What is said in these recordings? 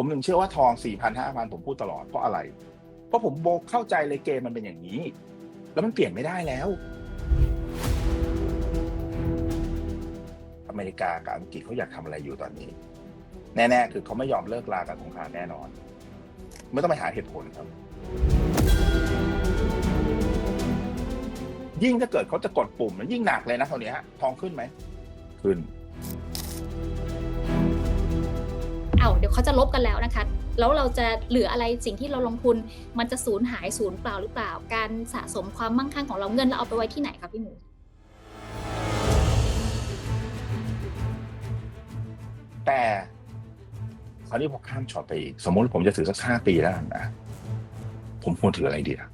ผมถึงเชื่อว่าทองสี่พันห้าพันผมพูดตลอดเพราะอะไร เพราะผมบอกเข้าใจเลยเกมมันเป็นอย่างนี้ แล้วมันเปลี่ยนไม่ได้แล้ว อเมริกากับอังกฤษเขาอยากทำอะไรอยู่ตอนนี้ แน่ๆ คือเขาไม่ยอมเลิกลาการสงครามแน่นอน ไม่ต้องไปหาเหตุผลครับ ยิ่งถ้าเกิดเขาจะกดปุ่มยิ่งหนักเลยนะเท่านี้ฮะทองขึ้นไหมขึ้นาเดี๋ยวเขาจะลบกันแล้วนะคะ แล้วเราจะเหลืออะไรสิ่งที่เราลงทุน มันจะสูญหายสูญเปล่าหรือเปล่า การสะสมความมั่งคั่งของเราเงินเราเอาไปไว้ที่ไหนคะพี่หมูแต่คราวนี้พอข้ามช็อตไปอีก สมมติผมจะถือสักห้าปีแล้วนะผมควรถืออะไรดีอะ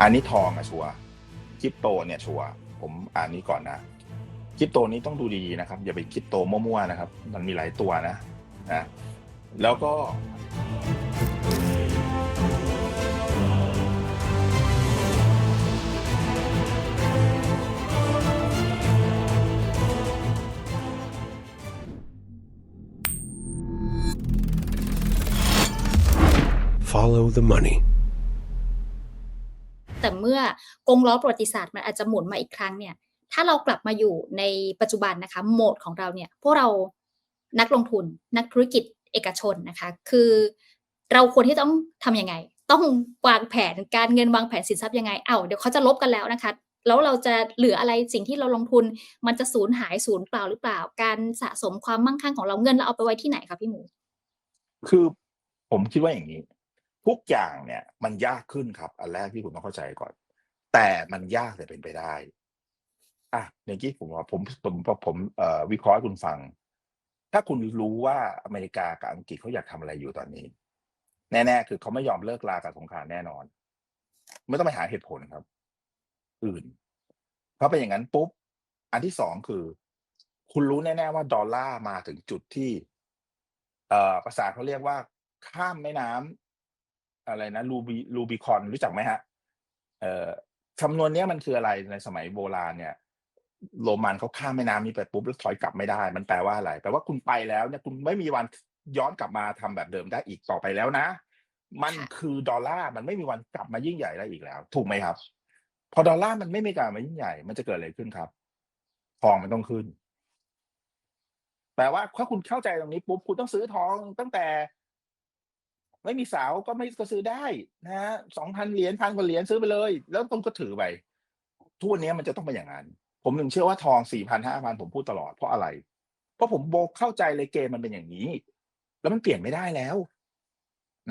อันนี้ทองอะชัวร์คริปโตเนี่ยชัวร์ผมอ่านนี้ก่อนนะ คริปโตนี้ต้องดูดีๆนะครับ อย่าไปคริปโตมั่วๆนะครับ มันมีหลายตัวนะนะแล้วก็ Follow the money. แต่เมื่อกงล้อประวัติศาสตร์มันอาจจะหมุนมาอีกครั้งเนี่ย ถ้าเรากลับมาอยู่ในปัจจุบันนะคะโหมดของเราเนี่ยพวกเรานักลงทุนนักธุรกิจเอกชนนะคะคือเราควรที่ต้องทำยังไง ต้องวางแผนการเงินวางแผนสินทรัพย์ยังไงเอ้าเดี๋ยวเขาจะลบกันแล้วนะคะ แล้วเราจะเหลืออะไรสิ่งที่เราลงทุน มันจะสูญหายสูญเปล่าหรือเปล่า การสะสมความมั่งคั่งของเราเงินเราเอาไปไว้ที่ไหนคะพี่หมู คือผมคิดว่าอย่างนี้ ทุกอย่างเนี่ยมันยากขึ้นครับ อันแรกที่คุณต้องเข้าใจก่อน แต่มันยากแต่เป็นไปได้ อะอย่างที่ผมว่าผมผมผมผมเอ่อวิเคราะห์ให้คุณฟัง ถ้าคุณรู้ว่าอเมริกากับอังกฤษเขาอยากทำอะไรอยู่ตอนนี้ แน่ๆ คือเขาไม่ยอมเลิกลาการสงครามแน่นอน ไม่ต้องไปหาเหตุผลครับ อื่นเพราะเป็นอย่างนั้นปุ๊บ อันที่สองคือ คุณรู้แน่ๆว่าดอลลาร์มาถึงจุดที่ เอ่อภาษาเขาเรียกว่าข้ามแม่น้ำอะไรนะลูบีลูบิคอนรู้จักไหมฮะ เอ่อคำนวณเนี้ยมันคืออะไรในสมัยโบราณเนี่ย โรมันเขาข้ามแม่น้ำนี้ไปปุ๊บแล้วถอยกลับไม่ได้ มันแปลว่าอะไร แปลว่าคุณไปแล้วเนี่ยคุณไม่มีวันย้อนกลับมาทำแบบเดิมได้อีกต่อไปแล้วนะ มันคือดอลลาร์มันไม่มีวันกลับมายิ่งใหญ่ได้อีกแล้ว ถูกไหมครับ พอดอลลาร์มันไม่มีการมายิ่งใหญ่ มันจะเกิดอะไรขึ้นครับทองมันต้องขึ้น แปลว่าถ้าคุณเข้าใจตรงนี้ปุ๊บคุณต้องซื้อทองตั้งแต่ ไม่มีสาวก็ไม่ก็ซื้อได้นะฮะสองพันเหรียญพันกว่าเหรียญซื้อไปเลย แล้วต้องก็ถือไปทุกวันนี้มันจะต้องเป็นอย่างนั้น ผมถึงเชื่อว่าทองสี่พันห้าพันผมพูดตลอดเพราะอะไร เพราะผมบอกเข้าใจเลยเกมมันเป็นอย่างนี้ แล้วมันเปลี่ยนไม่ได้แล้ว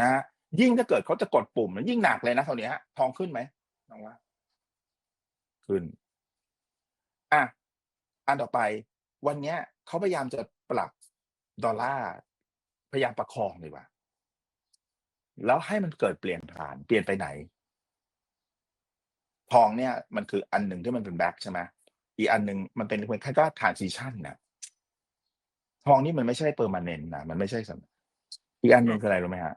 นะ ยิ่งถ้าเกิดเขาจะกดปุ่มยิ่งหนักเลยนะเท่านี้ฮะทองขึ้นไหมน้องว่า ขึ้น อะ อันต่อไป วันเนี้ยเขาพยายามจะปรับดอลลาร์พยายามประคองดีกว่า แล้วให้มันเกิดเปลี่ยนผ่านเปลี่ยนไปไหนทองเนี่ยมันคืออันหนึ่งที่มันเป็นแบ็คใช่ไหม อีกอันหนึ่งมันเป็นเป็นแค่ก็ทรานซิชันนะทองนี่มันไม่ใช่เปอร์มาเนนนะมันไม่ใช่สำอีกอันหนึ่งคืออะไรรู้ไหมฮะ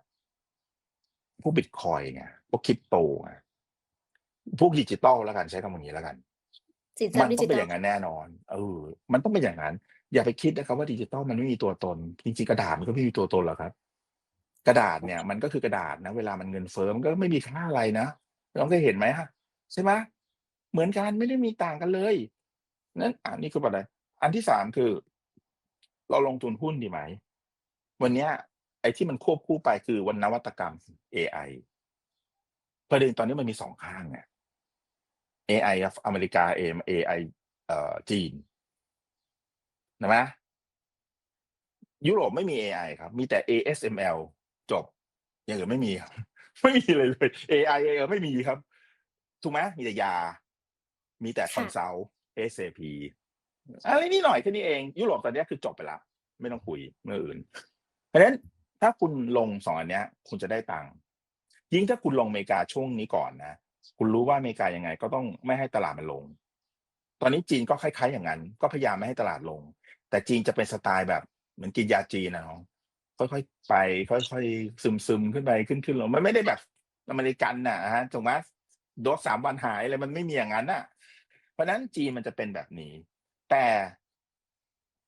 พวกบิตคอยไงพวกคริปโตไงพวกดิจิตอลแล้วกันใช้คำอย่างนี้แล้วกันสินทรัมัพนย์ดิต้อจิงเป็นทัอลย่างนั้นแน่นอน เออ มันต้องเป็นอย่างนั้น อย่าไปคิดนะครับว่าดิจิตอลมันไม่มีตัวตน จริงๆกระดาษมันก็ไม่มีตัวตนหรอกครับ กระดาษเนี่ยมันก็คือกระดาษนะ เวลามันเงินเฟ้อมันก็ไม่มีค่าอะไรนะน้องเคยเห็นไหมฮะใช่ไหมเหมือนกันไม่ได้มีต่างกันเลย นั้นอันนี้คืออะไรอันที่สามคือ เราลงทุนหุ้นดีไหม วันนี้ไอ้ที่มันควบคู่ไปคือวันนวัตกรรม AI ประเด็นตอนนี้มันมีสองข้างไง AI ครับอเมริกาเอง AI เอ่อจีนนะไหมยุโรปไม่มี AI ครับ มีแต่ ASML จบ อย่างอื่นไม่มีครับ ไม่มีเลยเลย AI เออไม่มีครับ ถูกไหมมีแต่ยา มีแต่คอนซัลท์ SAP อะไรนี่หน่อยแค่นี้เอง ยุโรปตอนนี้คือจบไปแล้ว ไม่ต้องคุยเมื่ออื่น เพราะฉะนั้นถ้าคุณลงสองอันเนี้ย คุณจะได้ตังค์ยิ่งถ้าคุณลงอเมริกาช่วงนี้ก่อนนะคุณรู้ว่าอเมริกายังไง ก็ต้องไม่ให้ตลาดมันลง ตอนนี้จีนก็คล้ายๆอย่างนั้น ก็พยายามไม่ให้ตลาดลง แต่จีนจะเป็นสไตล์แบบเหมือนกินยาจีนนะน้องค่อยๆไป ค่อยๆซึมๆขึ้นไปขึ้นขึ้นลงมันไม่ได้แบบอเมริกันน่ะฮะถูกไหมโดสสามวันหายอะไรมันไม่มีอย่างนั้นน่ะ เพราะฉะนั้นจีนมันจะเป็นแบบนี้ แต่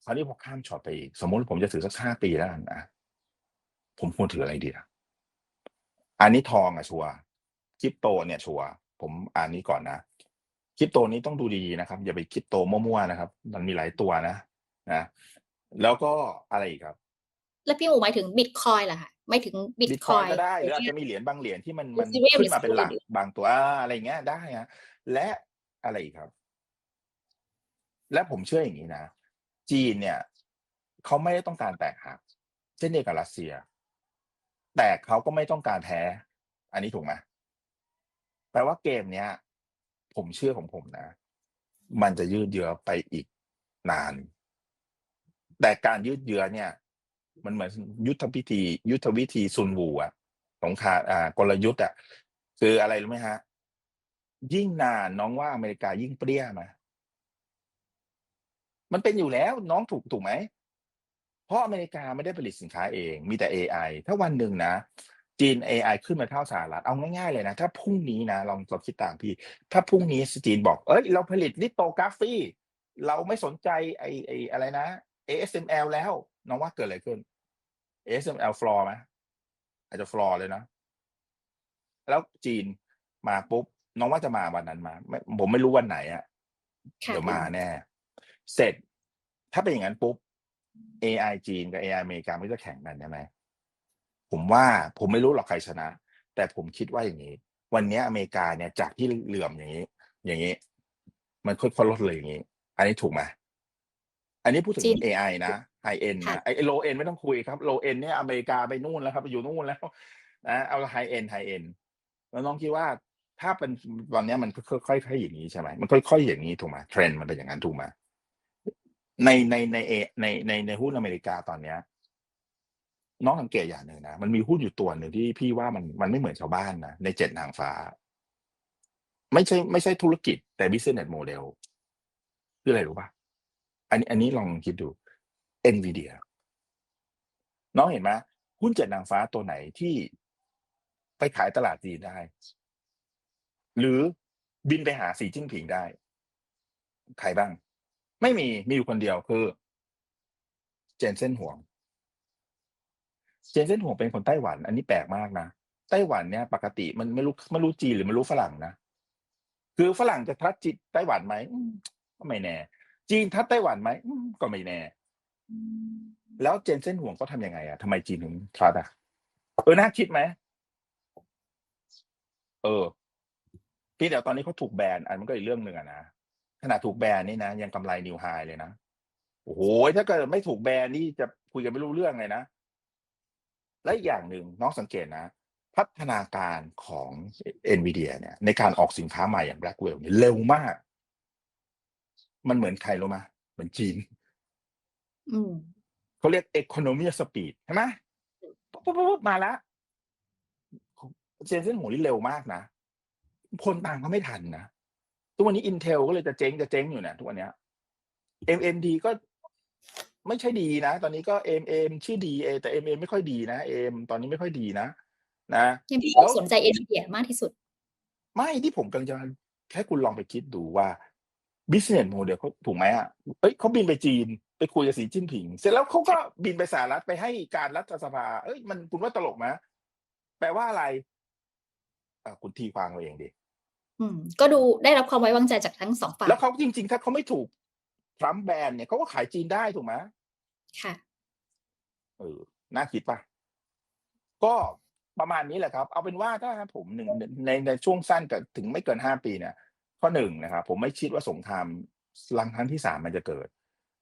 คราวนี้พอข้ามช็อตไปอีก สมมุติผมจะถือสักห้าปีแล้วกันอะผมควรถืออะไรดีอะอันนี้ทองอะชัวร์คริปโตเนี่ยชัวร์ผมอ่านนี้ก่อนนะคริปโตนี้ต้องดูดีๆนะครับ อย่าไปคริปโตมั่วๆนะครับ มันมีหลายตัวนะนะแล้วก็อะไรอีกครับ แล้วพี่หมูหมายถึงบิตคอยเหรอคะไม่ถึงบิตบิตคคออยยก็ได้หรืออาจจะมีเหรียญบางเหรียญที่มันมัน Ethereum ขึ้นมาเป็นหลักหรือบางตัวอ่าอะไรเงี้ยได้ฮะและอะไรอีกครับ และผมเชื่ออย่างนี้นะ จีนเนี่ยเขาไม่ได้ต้องการแตกหักเช่นเดียวกับรัสเซีย แต่เขาก็ไม่ต้องการแพ้ อันนี้ถูกไหมแปลว่าเกมเนี้ย ผมเชื่อของผมนะ มันจะยืดเยื้อไปอีกนาน แต่การยืดเยื้อเนี่ย มันเหมือนยุทธวิธี ยุทธวิธีซุนวูอะสงครามอ่ากลยุทธ์อะคืออะไรรู้ไหมฮะ ยิ่งนานน้องว่าอเมริกายิ่งเปรี้ยไห มมันเป็นอยู่แล้วน้องถูกถูกไหม เพราะอเมริกาไม่ได้ผลิตสินค้าเองมีแต่ AI ถ้าวันหนึ่งนะ จีน AI ขึ้นมาเท่าสหรัฐเอาง่ายๆเลยนะ ถ้าพรุ่งนี้นะลองลองคิดตามพี่ ถ้าพรุ่งนี้จีนบอก เอ้ย เราผลิตลิโตกราฟีเราไม่สนใจไอไออะไรนะ ASML แล้วน้องว่าเกิดอะไรขึ้น ASML ฟลอร์ไหมอาจจะฟลอร์เลยนะ แล้วจีนมาปุ๊บ น้องว่าจะมาวันนั้นมาไม่ผมไม่รู้วันไหนอะค่ะเดี๋ยวมาแน่ เสร็จ ถ้าเป็นอย่างนั้นปุ๊บ AI จีนกับ AI อเมริกาไม่จะแข่งกันใช่ไหมผมว่าผมไม่รู้หรอกใครชนะ แต่ผมคิดว่าอย่างนี้ วันนี้อเมริกาเนี่ยจากที่เหลื่อมอย่างนี้ อย่างนี้ มันค่อยๆลดเลยอย่างนี้ อันนี้ถูกไหมอันนี้พูดถึงจริง AI นะไฮเอ็นค่ะนะไอ้โลเอ็นไม่ต้องคุยครับโลเอ็นเนี่ยอเมริกาไปนู่นแล้วครับไปอยู่นู่นแล้วนะเอาไฮเอ็นไฮเอ็นแล้วน้องคิดว่าถ้าเป็นตอนเนี้ยมันค่อยๆค่อยๆอย่างนี้ใช่ไหมมันค่อยๆอย่างนี้ถูกไหมเทรนด์มันเป็นอย่างนั้นถูกไหม ในในในเอในในในหุ้นอเมริกาตอนเนี้ยน้องสังเกตอย่างหนึ่งนะมันมีหุ้นอยู่ตัวหนึ่งที่พี่ว่ามันมันไม่เหมือนชาวบ้านนะในเจ็ดนางฟ้า ไม่ใช่ไม่ใช่ธุรกิจแต่ business model คืออะไรรู้ป่ะอันนี้อันนี้ลองคิดดู NVIDIA น้องเห็นไหมหุ้นเจ็ดนางฟ้าตัวไหนที่ไปขายตลาดจีนได้ หรือบินไปหาสีจิ้นผิงได้ ใครบ้าง ไม่มีมีอยู่คนเดียวคือ เจนเซนห่วง เจนเซนห่วงเป็นคนไต้หวัน อันนี้แปลกมากนะไต้หวันเนี่ย ปกติมันไม่รู้ไม่รู้จีนหรือไม่รู้ฝรั่งนะคือฝรั่งจะทัดจิตไต้หวันไหมก็ไม่แน่ จีนทัดไต้หวันไหมก็ไม่แน่ แล้วเจนเซนห่วงเขาทำยังไงอะทำไมจีนถึงทัดอะเออน่าคิดไหมเออพี่เดี๋ยวตอนนี้เขาถูกแบนอันมันก็อีกเรื่องหนึ่งอะนะ ขนาดถูกแบนนี่นะ ยังกำไรนิวไฮเลยนะ โอ้โห ถ้าเกิดไม่ถูกแบนนี่จะคุยกันไม่รู้เรื่องเลยนะ และอีกอย่างหนึ่งน้องสังเกตนะ พัฒนาการของ NVIDIA เนี่ย ในการออกสินค้าใหม่อย่าง Blackwell เนี่ยเร็วมาก มันเหมือนใครรู้ไหมเหมือนจีนอืมเขาเรียก economy of speed ใช่ไหมปุ๊บปุ๊บปุ๊บมาแล้วเจนเซ่นหัวนี่เร็วมากนะ คนต่างเขาไม่ทันนะ ทุกวันนี้ Intel ก็เลยจะเจ๊งจะเจ๊งอยู่เนี่ยทุกวันเนี้ย MMD ก็ไม่ใช่ดีนะ ตอนนี้ก็ MM ชื่อดีเอแต่ MM ไม่ค่อยดีนะ M ตอนนี้ไม่ค่อยดีนะ นะยังพี่แล้วสนใจ NVIDIA มากที่สุด ไม่ที่ผมกำลังจะแค่คุณลองไปคิดดูว่า business model เขาถูกไหมอะเอ้ยเขาบินไปจีนไปคุยกับสีจิ้นผิง เสร็จแล้วเขาก็บินไปสหรัฐไปให้การรัฐสภา เอ้ยมันคุณว่าตลกไหมแปลว่าอะไรอะคุณทีความเอาเองดิ อืม ก็ดูได้รับความไว้วางใจจากทั้งสองฝ่าย แล้วเขาจริง ๆ ถ้าเขาไม่ถูกทรัมป์แบนเนี่ยเขาก็ขายจีนได้ถูกไหมค่ะ เออ น่าคิดปะก็ประมาณนี้แหละครับ เอาเป็นว่าถ้าผมหนึ่งในในช่วงสั้นกับถึงไม่เกินห้าปีเนี่ยข้อหนึ่งนะครับผมไม่คิดว่าสงครามลังครั้งที่สามมันจะเกิด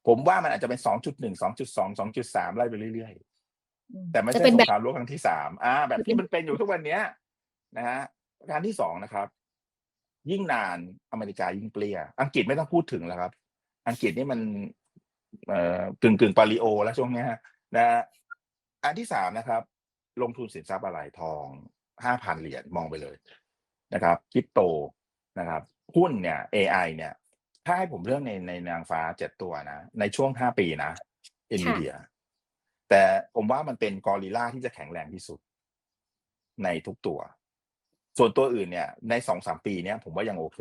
ผมว่ามันอาจจะเป็นสองจุดหนึ่งสองจุดสองสองจุดสามไล่ไปเรื่อยๆ แต่ไม่จะใช่เป็นสแบงบครามโลกครั้งที่สามอ่า แบบที่มันเป็นอยู่ทุกวันเนี้ยนะฮะประการที่สองนะครับ ยิ่งนานอเมริกายิ่งเปรี้ย อังกฤษไม่ต้องพูดถึงแล้วครับ อังกฤษนี่มันเอ่อกึ่งกึ่งปาริโอ แล้วช่วงเนี้ยนะฮะอันที่สามนะครับ ลงทุนสินทรัพย์อะไรทองห้าพันเหรียญมองไปเลยนะครับคริปโตนะครับ หุ้นเนี่ย AI เนี่ย ถ้าให้ผมเลือกในในนางฟ้าเจ็ดตัวนะ ในช่วงห้าปีนะ NVIDIA แต่ผมว่ามันเป็นกอริลลาที่จะแข็งแรงที่สุด ในทุกตัว ส่วนตัวอื่นเนี่ยในสองสามปีเนี้ยผมว่ายังโอเค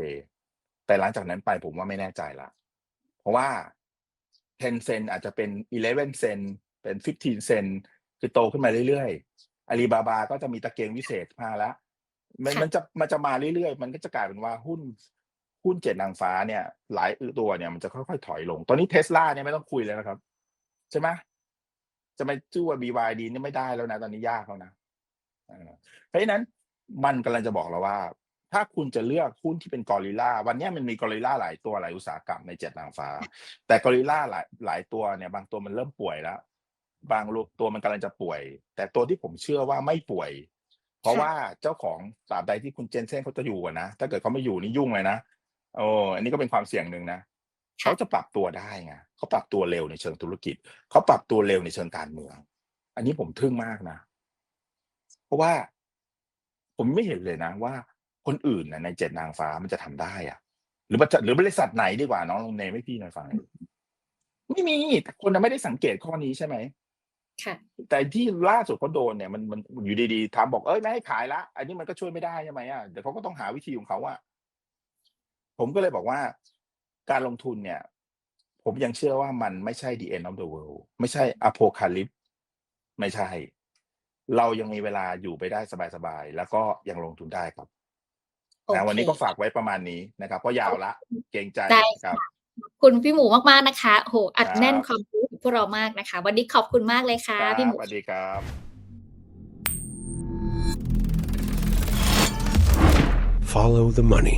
แต่หลังจากนั้นไปผมว่าไม่แน่ใจละ เพราะว่า10เซนอาจจะเป็น11เซนเป็น15เซนคือโตขึ้นมาเรื่อยๆอาลีบาบาก็จะมีตะเกียงวิเศษมาแล้วมันค่ะมันจะมันจะมาเรื่อยๆ มันก็จะกลายเป็นว่าหุ้นหุ้นเจ็ดนางฟ้าเนี่ย หลายตัวเนี่ยมันจะค่อยๆถอยลง ตอนนี้เทสลาเนี่ยไม่ต้องคุยแล้วนะครับ ใช่ไหมจะไม่ชื่อว่า BYD นี่ไม่ได้แล้วนะ ตอนนี้ยากแล้วนะเออเพราะฉะนั้น มันกำลังจะบอกเราว่า ถ้าคุณจะเลือกหุ้นที่เป็นกอริลลาวันนี้มันมีกอริลลาหลายตัวหลายอุตสาหกรรมในเจ็ดนางฟ้า แต่กอริลลาหลายหลายตัวเนี่ย บางตัวมันเริ่มป่วยแล้ว บางลูกตัวมันกำลังจะป่วย แต่ตัวที่ผมเชื่อว่าไม่ป่วย เพราะว่าเจ้าของตราบใดที่คุณเจนเซนเขาจะอยู่นะถ้าเกิดเขาไม่อยู่นี่ยุ่งเลยนะโอ้อันนี้ก็เป็นความเสี่ยงหนึ่งนะเขาจะปรับตัวได้ไงเขาปรับตัวเร็วในเชิงธุรกิจเขาปรับตัวเร็วในเชิงการเมือง อันนี้ผมทึ่งมากนะ เพราะว่า ผมไม่เห็นเลยนะว่าคนอื่นนะในเจ็ดนางฟ้ามันจะทำได้อะหรือว่าจะหรือบริษัทไหนดีกว่าน้องลงเนมให้พี่หน่อยฟังหน่อยไม่มีแต่คนน่ะไม่ได้สังเกตข้อนี้ใช่ไหมค่ะ แต่ที่ล่าสุดเขาโดนเนี่ยมันมันอยู่ดีๆทำบอกเอ้ยไม่ให้ขายละ อันนี้มันก็ช่วยไม่ได้ใช่ไหมอะเดี๋ยวเขาก็ต้องหาวิธีของเขาอะผมก็เลยบอกว่า การลงทุนเนี่ย ผมยังเชื่อว่ามันไม่ใช่ the end of the world ไม่ใช่ apocalypse ไม่ใช่ เรายังมีเวลาอยู่ไปได้สบายๆ แล้วก็ยังลงทุนได้ครับโอเคนะวันนี้ก็ฝากไว้ประมาณนี้นะครับ เพราะยาวละเกรงใจได้ครับขอบคุณพี่หมูมากๆนะคะโอ้โหอัดครับแน่นความรู้ของพวกเรามากนะคะ วันนี้ขอบคุณมากเลยค่ะครับพี่หมูสวัสดีครับ Follow the money.